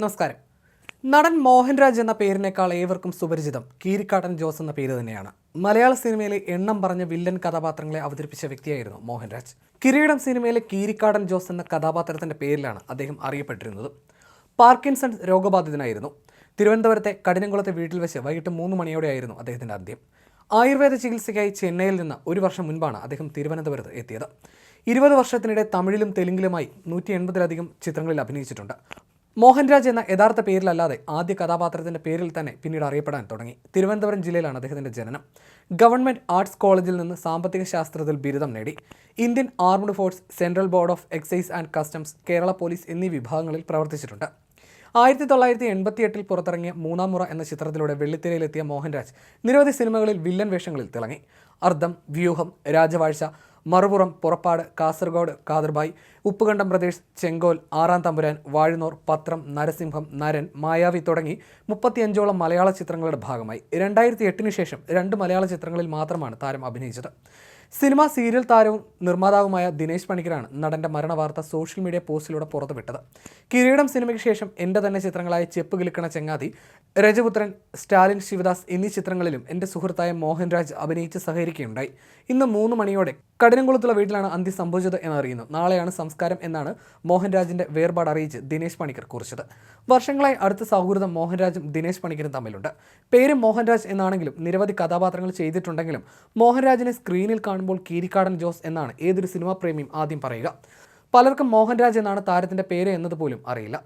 നമസ്കാരം. നടൻ മോഹൻരാജ് എന്ന പേരിനേക്കാൾ ഏവർക്കും സുപരിചിതം കീരിക്കാടൻ ജോസ് എന്ന പേര് തന്നെയാണ്. മലയാള സിനിമയിലെ എണ്ണം പറഞ്ഞ വില്ലൻ കഥാപാത്രങ്ങളെ അവതരിപ്പിച്ച വ്യക്തിയായിരുന്നു മോഹൻരാജ്. കിരീടം സിനിമയിലെ കീരിക്കാടൻ ജോസ് എന്ന കഥാപാത്രത്തിന്റെ പേരിലാണ് അദ്ദേഹം അറിയപ്പെട്ടിരുന്നത്. പാർക്കിൻസൺ രോഗബാധിതനായിരുന്നു. തിരുവനന്തപുരത്തെ കഠിനംകുളത്തെ വീട്ടിൽ വെച്ച് വൈകിട്ട് മൂന്ന് മണിയോടെയായിരുന്നു അദ്ദേഹത്തിന്റെ അന്ത്യം. ആയുർവേദ ചികിത്സയ്ക്കായി ചെന്നൈയിൽ നിന്ന് ഒരു വർഷം മുൻപാണ് അദ്ദേഹം തിരുവനന്തപുരത്ത് എത്തിയത്. ഇരുപത് വർഷത്തിനിടെ തമിഴിലും തെലുങ്കിലുമായി നൂറ്റി എൺപതിലധികം ചിത്രങ്ങളിൽ അഭിനയിച്ചിട്ടുണ്ട്. മോഹൻരാജ് എന്ന യഥാർത്ഥ പേരിലല്ലാതെ ആദ്യ കഥാപാത്രത്തിന്റെ പേരിൽ തന്നെ പിന്നീട് അറിയപ്പെടാൻ തുടങ്ങി. തിരുവനന്തപുരം ജില്ലയിലാണ് അദ്ദേഹത്തിന്റെ ജനനം. ഗവൺമെന്റ് ആർട്സ് കോളേജിൽ നിന്ന് സാമ്പത്തിക ശാസ്ത്രത്തിൽ ബിരുദം നേടി. Indian armed force central board of excise and customs Kerala police എന്നീ വിഭാഗങ്ങളിൽ പ്രവർത്തിച്ചിട്ടുണ്ട്. ആയിരത്തി തൊള്ളായിരത്തി എൺപത്തി എട്ടിൽ പുറത്തിറങ്ങിയ മൂന്നാം മുറ എന്ന ചിത്രത്തിലൂടെ വെള്ളിത്തിരയിലെത്തിയ മോഹൻരാജ് നിരവധി സിനിമകളിൽ വില്ലൻ വേഷങ്ങളിൽ തിളങ്ങി. അർദ്ധം വ്യൂഹം രാജവാഴ്ച മറുപുറം പുറപ്പാട് കാസർഗോഡ് കാതർബായ് ഉപ്പുകണ്ടം പ്രദേശ് ചെങ്കോൽ ആറാം തമ്പുരാൻ വാഴുന്നോർ പത്രം നരസിംഹം നരൻ മായാവി തുടങ്ങി മുപ്പത്തിയഞ്ചോളം മലയാള ചിത്രങ്ങളുടെ ഭാഗമായി. രണ്ടായിരത്തി എട്ടിന് ശേഷം രണ്ട് മലയാള ചിത്രങ്ങളിൽ മാത്രമാണ് താരം അഭിനയിച്ചത്. സിനിമ സീരിയൽ താരവും നിർമ്മാതാവുമായ ദിനേശ് പണിക്കരാണ് നടന്റെ മരണവാർത്ത സോഷ്യൽ മീഡിയ പോസ്റ്റിലൂടെ പുറത്തുവിട്ടത്. കിരീടം സിനിമയ്ക്ക് ശേഷം എന്റെ തന്നെ ചിത്രങ്ങളായ ചെപ്പ് കിലുക്കണ ചെങ്ങാതി രജപുത്രൻ സ്റ്റാലിൻ ശിവദാസ് എന്നീ ചിത്രങ്ങളിലും എന്റെ സുഹൃത്തായ മോഹൻരാജ് അഭിനയിച്ച് സഹകരിക്കുകയുണ്ടായി. ഇന്ന് മൂന്ന് മണിയോടെ കഠിനംകുളത്തുള്ള വീട്ടിലാണ് അന്ത്യം സംഭവിച്ചത് എന്നറിയുന്നു. നാളെയാണ് സംസ്കാരം എന്നാണ് മോഹൻരാജിന്റെ വേർപാട് അറിയിച്ച് ദിനേശ് പണിക്കർ കുറിച്ചത്. വർഷങ്ങളായി അടുത്ത സൗഹൃദം മോഹൻരാജും ദിനേശ് പണിക്കരും തമ്മിലുണ്ട്. പേര് മോഹൻരാജ് എന്നാണെങ്കിലും നിരവധി കഥാപാത്രങ്ങൾ ചെയ്തിട്ടുണ്ടെങ്കിലും മോഹൻരാജിനെ സ്ക്രീനിൽ കാണുമ്പോൾ കീരിക്കാടൻ ജോസ് എന്നാണ് ഏതൊരു സിനിമാ പ്രേമിയും ആദ്യം പറയുക. പലർക്കും മോഹൻരാജ് എന്നാണ് താരത്തിന്റെ പേര് എന്നതുപോലും അറിയില്ല.